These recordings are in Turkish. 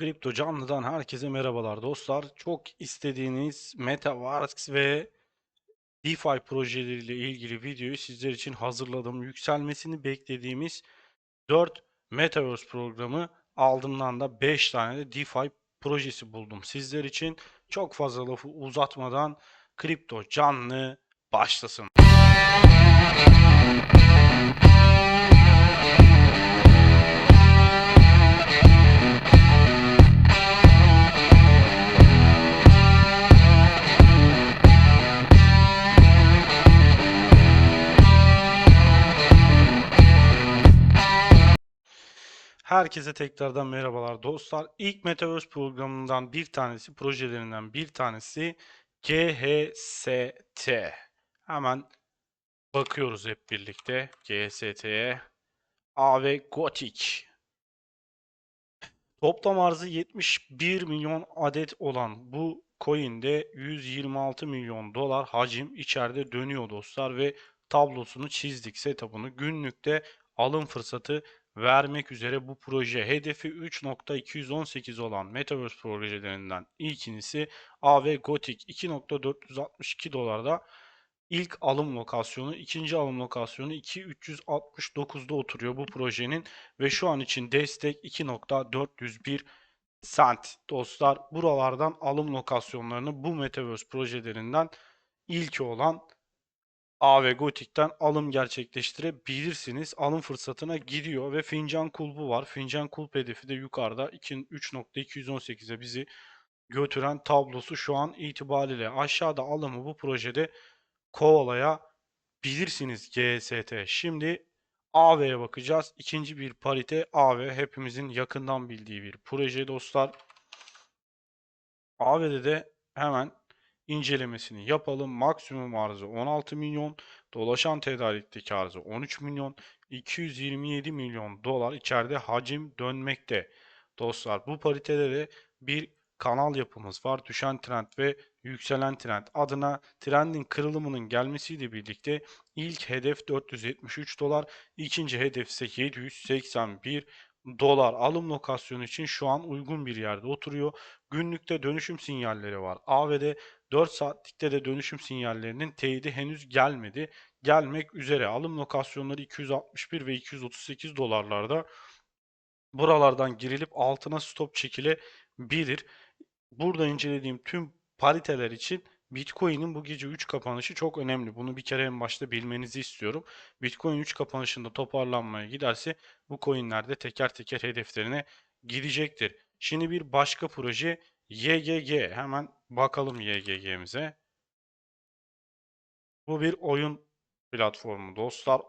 Kripto Canlı'dan herkese merhabalar dostlar. Çok istediğiniz Metaverse ve DeFi projeleriyle ilgili videoyu sizler için hazırladım. Yükselmesini beklediğimiz 4 Metaverse programı ardından da 5 tane de DeFi projesi buldum. Sizler için çok fazla lafı uzatmadan Kripto Canlı başlasın. Herkese tekrardan merhabalar dostlar. İlk Metaverse programından bir tanesi, projelerinden bir tanesi GHST. Hemen bakıyoruz hep birlikte GHST'ye. AV Gothic. Toplam arzı 71 milyon adet olan bu coin'de 126 milyon dolar hacim içeride dönüyor dostlar ve tablosunu çizdik setup'ını günlükte alım fırsatı vermek üzere bu proje hedefi 3.218 olan Metaverse projelerinden ilkincisi AV Gothic 2.462 dolarda ilk alım lokasyonu, ikinci alım lokasyonu 2.369'da oturuyor bu projenin ve şu an için destek 2.401 sent dostlar. Buralardan alım lokasyonlarını bu Metaverse projelerinden ilki olan A ve Gotik'ten alım gerçekleştirebilirsiniz. Alım fırsatına giriyor ve fincan kulbu var. Fincan kulp hedefi de yukarıda 3.218'e bizi götüren tablosu şu an itibariyle. Aşağıda alımı bu projede kovalayabilirsiniz GST. Şimdi AV'ye bakacağız. İkinci bir parite AV hepimizin yakından bildiği bir proje dostlar. AV'de de hemen incelemesini yapalım. Maksimum arzı 16 milyon, dolaşan tedarikteki arzı 13 milyon, 227 milyon dolar içeride hacim dönmekte. Dostlar bu paritede de bir kanal yapımız var. Düşen trend ve yükselen trend adına trendin kırılımının gelmesiyle birlikte ilk hedef 473 dolar, ikinci hedef ise 781 dolar alım lokasyonu için şu an uygun bir yerde oturuyor. Günlükte dönüşüm sinyalleri var. AV'de 4 saatlikte de dönüşüm sinyallerinin teyidi henüz gelmedi. Gelmek üzere. Alım lokasyonları 261 ve 238 dolarlarda. Buralardan girilip altına stop çekilebilir. Burada incelediğim tüm pariteler için Bitcoin'in bu gece 3 kapanışı çok önemli. Bunu bir kere en başta bilmenizi istiyorum. Bitcoin 3 kapanışında toparlanmaya giderse bu coinler de teker teker hedeflerine gidecektir. Şimdi bir başka proje YGG. Hemen bakalım YGG'mize. Bu bir oyun platformu dostlar.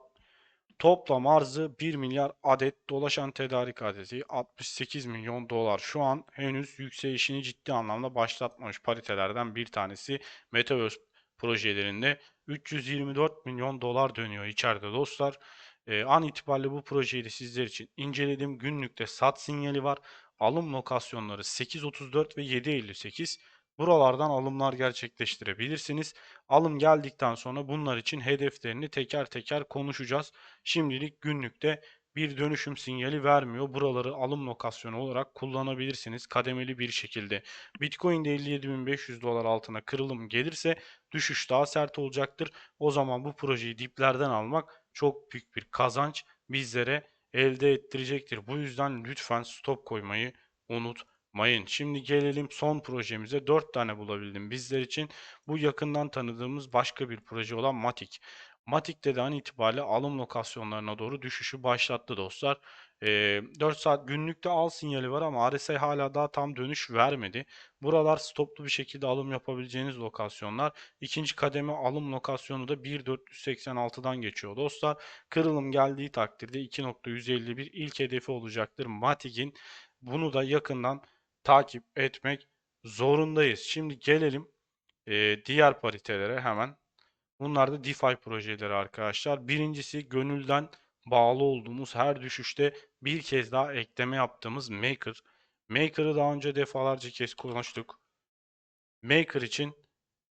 Toplam arzı 1 milyar adet dolaşan tedarik adeti 68 milyon dolar. Şu an henüz yükselişini ciddi anlamda başlatmamış paritelerden bir tanesi Metaverse projelerinde 324 milyon dolar dönüyor içeride dostlar. Ee, an itibariyle bu projeyi de sizler için inceledim. Günlükte sat sinyali var. Alım lokasyonları 8.34 ve 7.58. Buralardan alımlar gerçekleştirebilirsiniz. Alım geldikten sonra bunlar için hedeflerini teker teker konuşacağız. Şimdilik günlükte bir dönüşüm sinyali vermiyor. Buraları alım lokasyonu olarak kullanabilirsiniz kademeli bir şekilde. Bitcoin'de 57.500 dolar altına kırılım gelirse düşüş daha sert olacaktır. O zaman bu projeyi diplerden almak çok büyük bir kazanç bizlere elde ettirecektir. Bu yüzden lütfen stop koymayı unutmayın. Şimdi gelelim son projemize. 4 tane bulabildim bizler için. Bu yakından tanıdığımız başka bir proje olan Matic. Matic'te de an itibariyle alım lokasyonlarına doğru düşüşü başlattı dostlar. E, 4 saat günlükte al sinyali var ama RSI hala daha tam dönüş vermedi. Buralar stoplu bir şekilde alım yapabileceğiniz lokasyonlar. İkinci kademe alım lokasyonu da 1.486'dan geçiyor dostlar. Kırılım geldiği takdirde 2.151 ilk hedefi olacaktır Matic'in. Bunu da yakından takip etmek zorundayız. Şimdi gelelim e, diğer paritelere hemen. Bunlar da DeFi projeleri arkadaşlar. Birincisi gönülden bağlı olduğumuz her düşüşte bir kez daha ekleme yaptığımız Maker. Maker'ı daha önce defalarca kez konuştuk. Maker için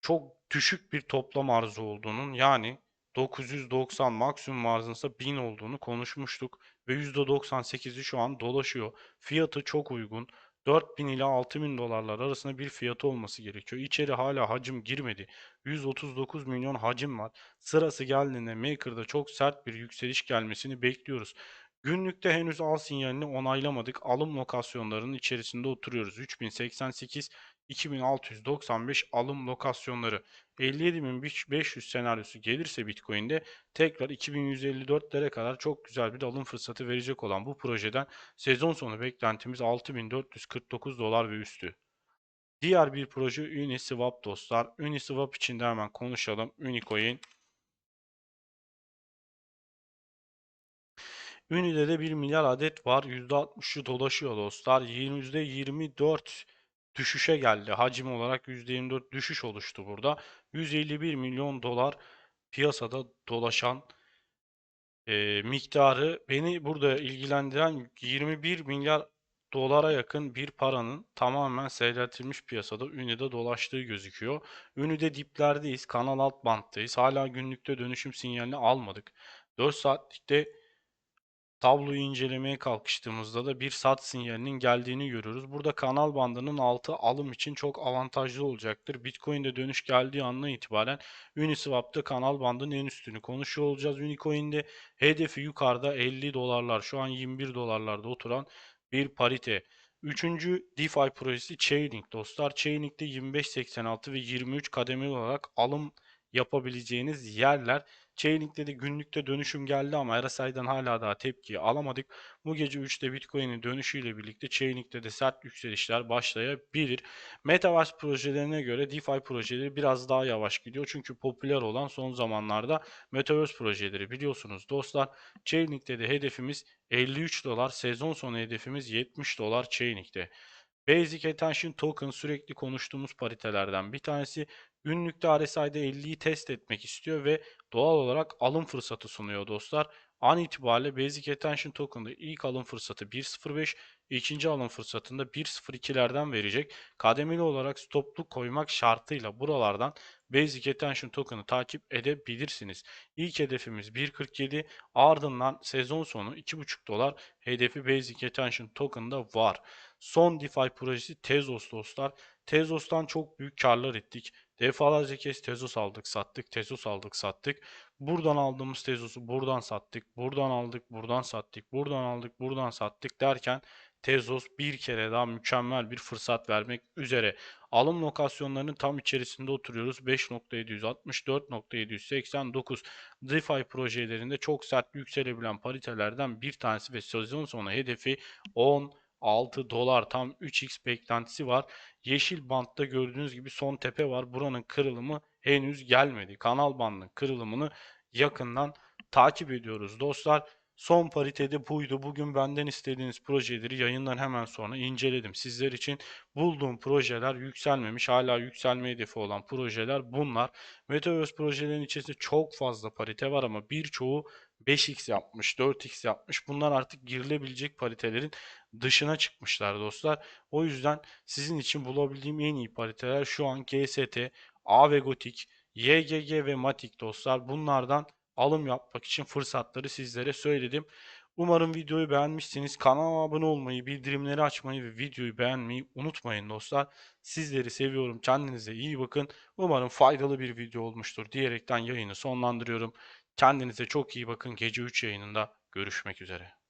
çok düşük bir toplam arzu olduğunun yani 990 maksimum arzınsa 1000 olduğunu konuşmuştuk ve %98'i şu an dolaşıyor. Fiyatı çok uygun. 4000 ila 6000 dolarlar arasında bir fiyatı olması gerekiyor. İçeri hala hacim girmedi. 139 milyon hacim var. Sırası geldiğinde Maker'da çok sert bir yükseliş gelmesini bekliyoruz. Günlükte henüz al sinyalini onaylamadık. Alım lokasyonlarının içerisinde oturuyoruz. 3088, 2695 alım lokasyonları. 57.500 senaryosu gelirse Bitcoin'de tekrar 2154'lere kadar çok güzel bir alım fırsatı verecek olan bu projeden sezon sonu beklentimiz 6449 dolar ve üstü. Diğer bir proje Uniswap dostlar. Uniswap için de hemen konuşalım. Unicoin Uni'de de 1 milyar adet var. %60'ı dolaşıyor dostlar. %24 düşüşe geldi. Hacim olarak %24 düşüş oluştu burada. 151 milyon dolar piyasada dolaşan e, miktarı beni burada ilgilendiren 21 milyar dolara yakın bir paranın tamamen seyreltilmiş piyasada Ünlü'de dolaştığı gözüküyor. Ünlü'de diplerdeyiz. Kanal alt banttayız. Hala günlükte dönüşüm sinyalini almadık. 4 saatlikte tabloyu incelemeye kalkıştığımızda da bir sat sinyalinin geldiğini görüyoruz. Burada kanal bandının altı alım için çok avantajlı olacaktır. Bitcoin'de dönüş geldiği andan itibaren Uniswap'ta kanal bandının en üstünü konuşuyor olacağız. Unicoin'de hedefi yukarıda 50 dolarlar şu an 21 dolarlarda oturan bir parite. Üçüncü DeFi projesi Chainlink dostlar. Chainlink'te 25.86 ve 23 kademeli olarak alım yapabileceğiniz yerler. Chainlink'te de günlükte dönüşüm geldi ama RSI'den hala daha tepki alamadık. Bu gece 3'te Bitcoin'in dönüşüyle birlikte Chainlink'te de sert yükselişler başlayabilir. Metaverse projelerine göre DeFi projeleri biraz daha yavaş gidiyor. Çünkü popüler olan son zamanlarda Metaverse projeleri biliyorsunuz dostlar. Chainlink'te de hedefimiz 53 dolar. Sezon sonu hedefimiz 70 dolar Chainlink'te. Basic Attention Token sürekli konuştuğumuz paritelerden bir tanesi. Günlükte RSI'de 50'yi test etmek istiyor ve doğal olarak alım fırsatı sunuyor dostlar. An itibariyle Basic Attention Token'da ilk alım fırsatı 1.05, ikinci alım fırsatında 1.02'lerden verecek. Kademeli olarak stopluk koymak şartıyla buralardan Basic Attention Token'ı takip edebilirsiniz. İlk hedefimiz 1.47 ardından sezon sonu 2.5 dolar hedefi Basic Attention Token'da var. Son DeFi projesi Tezos dostlar. Tezos'tan çok büyük karlar ettik. Defalarca kez Tezos aldık, sattık, Tezos aldık, sattık. Buradan aldığımız Tezos'u buradan sattık, buradan aldık, buradan sattık, buradan aldık, buradan sattık derken Tezos bir kere daha mükemmel bir fırsat vermek üzere. Alım lokasyonlarının tam içerisinde oturuyoruz. 5.764.789 DeFi projelerinde çok sert yükselebilen paritelerden bir tanesi ve sezon sonu hedefi 10 6 dolar tam 3x beklentisi var. Yeşil bantta gördüğünüz gibi son tepe var. Buranın kırılımı henüz gelmedi. Kanal bandının kırılımını yakından takip ediyoruz dostlar. Son paritede buydu. Bugün benden istediğiniz projeleri yayından hemen sonra inceledim. Sizler için bulduğum projeler yükselmemiş, hala yükselme hedefi olan projeler bunlar. Metaverse projelerin içerisinde çok fazla parite var ama birçoğu 5x yapmış, 4x yapmış. Bunlar artık girilebilecek paritelerin dışına çıkmışlar dostlar. O yüzden sizin için bulabildiğim en iyi pariteler şu an GST, AV Gotik, YGG ve Matic dostlar. Bunlardan alım yapmak için fırsatları sizlere söyledim. Umarım videoyu beğenmişsiniz. Kanala abone olmayı, bildirimleri açmayı ve videoyu beğenmeyi unutmayın dostlar. Sizleri seviyorum. Kendinize iyi bakın. Umarım faydalı bir video olmuştur diyerekten yayını sonlandırıyorum. Kendinize çok iyi bakın. Gece 3 yayınında görüşmek üzere.